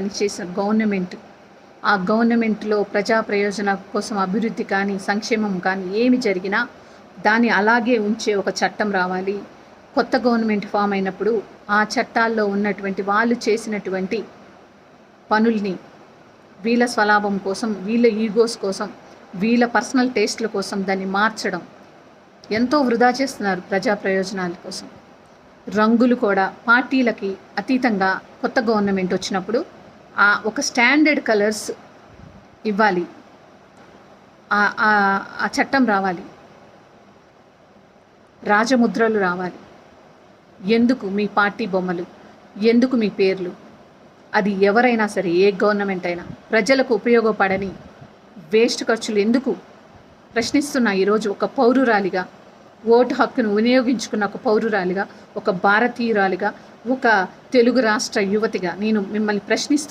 పనిచేసిన గవర్నమెంట్. ఆ గవర్నమెంట్లో ప్రజా ప్రయోజన కోసం అభివృద్ధి కానీ సంక్షేమం కానీ ఏమి జరిగినా దాన్ని అలాగే ఉంచే ఒక చట్టం రావాలి. కొత్త గవర్నమెంట్ ఫామ్ అయినప్పుడు ఆ చట్టాల్లో ఉన్నటువంటి వాళ్ళు చేసినటువంటి పనుల్ని వీళ్ళ స్వలాభం కోసం వీళ్ళ ఈగోస్ కోసం వీళ్ళ పర్సనల్ టేస్ట్ల కోసం దాన్ని మార్చడం. ఎంతో వృధా చేస్తున్నారు ప్రజా ప్రయోజనాల కోసం. రంగులు కూడా పార్టీలకి అతీతంగా కొత్త గవర్నమెంట్ వచ్చినప్పుడు ఒక స్టాండర్డ్ కలర్స్ ఇవ్వాలి. ఆ- ఆ- చట్టం రావాలి. రాజముద్రలు రావాలి. ఎందుకు మీ పార్టీ బొమ్మలు? ఎందుకు మీ పేర్లు? అది ఎవరైనా సరే ఏ గవర్నమెంట్ అయినా ప్రజలకు ఉపయోగపడని వేస్ట్ ఖర్చులు ఎందుకు? ప్రశ్నిస్తున్నా ఈరోజు ఒక పౌరురాలిగా ఓటు హక్కును వినియోగించుకున్న ఒక పౌరురాలిగా ఒక భారతీయురాలిగా ఒక తెలుగు రాష్ట్ర యువతిగా నేను మిమ్మల్ని ప్రశ్నిస్తున్నాను